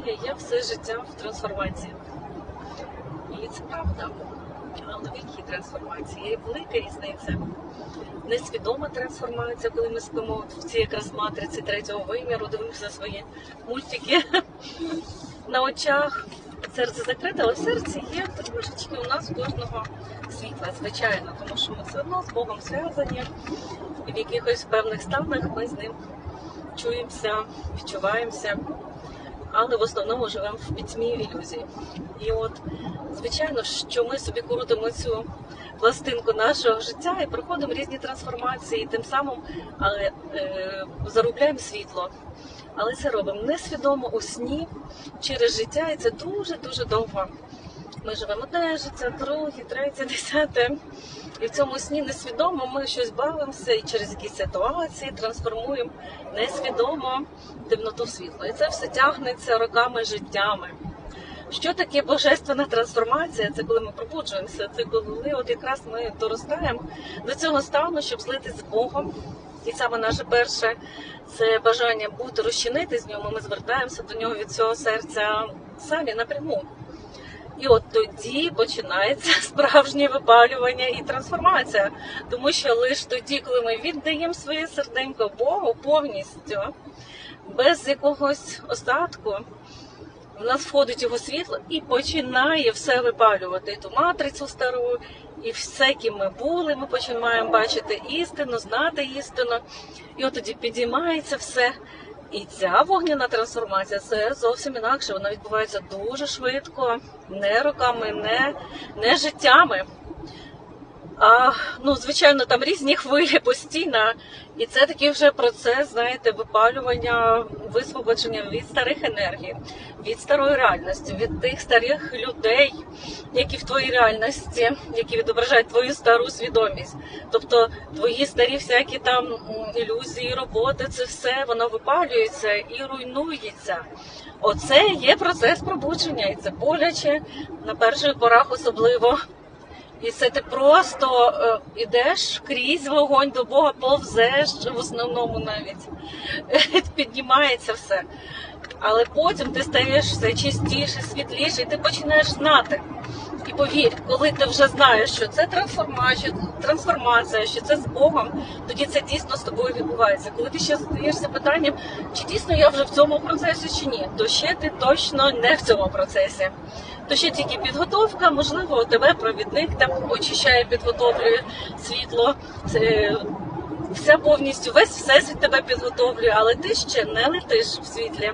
буває, я все життя в трансформації. І це правда. Але в якій трансформації? Є велика різниця. Несвідома трансформація, коли ми спимо в цій якраз матриці третього виміру, дивимося свої мультики на очах. Серце закрите, але в серці є трошечки у нас кожного світла, звичайно, тому що ми все одно з Богом зв'язані, і в якихось певних станах ми з ним чуємося, відчуваємося, але в основному живемо в пітьмі ілюзії. І от, звичайно, що ми собі крутимо цю пластинку нашого життя і проходимо різні трансформації, і тим самим але, е, заробляємо світло. Але це робимо несвідомо у сні через життя, і це дуже дуже довго. Ми живемо одне життя, друге, третє, десяте. І в цьому сні несвідомо ми щось бавимося і через якісь ситуації трансформуємо несвідомо темноту в світло. І це все тягнеться роками життями. Що таке божественна трансформація? Це коли ми пробуджуємося, це коли от якраз ми доростаємо до цього стану, щоб злитись з Богом. І саме наше перше це бажання бути розчинити з нього. Ми звертаємося до нього від цього серця самі напряму. І от тоді починається справжнє випалювання і трансформація. Тому що лише тоді, коли ми віддаємо своє серденько Богу повністю, без якогось остатку, в нас входить його світло і починає все випалювати. Ту матрицю стару, і все, ким ми були, ми починаємо бачити істину, знати істину. І от тоді підіймається все. І ця вогняна трансформація це зовсім інакше. Вона відбувається дуже швидко, не роками, не, не життями. А, ну, звичайно, там різні хвилі постійно, і це такий вже процес, знаєте, випалювання, висвободження від старих енергій, від старої реальності, від тих старих людей, які в твоїй реальності, які відображають твою стару свідомість. Тобто твої старі всякі там ілюзії, роботи, це все воно випалюється і руйнується. Оце є процес пробудження, і це боляче на перших порах особливо. І це ти просто е, ідеш крізь вогонь до Бога, повзеш в основному навіть піднімається все. Але потім ти стаєш все чистіше, світліше, і ти починаєш знати. І повір, коли ти вже знаєш, що це трансформація, що це з Богом, тоді це дійсно з тобою відбувається. Коли ти ще задаєшся питанням, чи дійсно я вже в цьому процесі чи ні, то ще ти точно не в цьому процесі. То ще тільки підготовка, можливо, у тебе провідник там очищає, підготовлює світло. Це все повністю, весь всесвіт тебе підготовлює, але ти ще не летиш в світлі.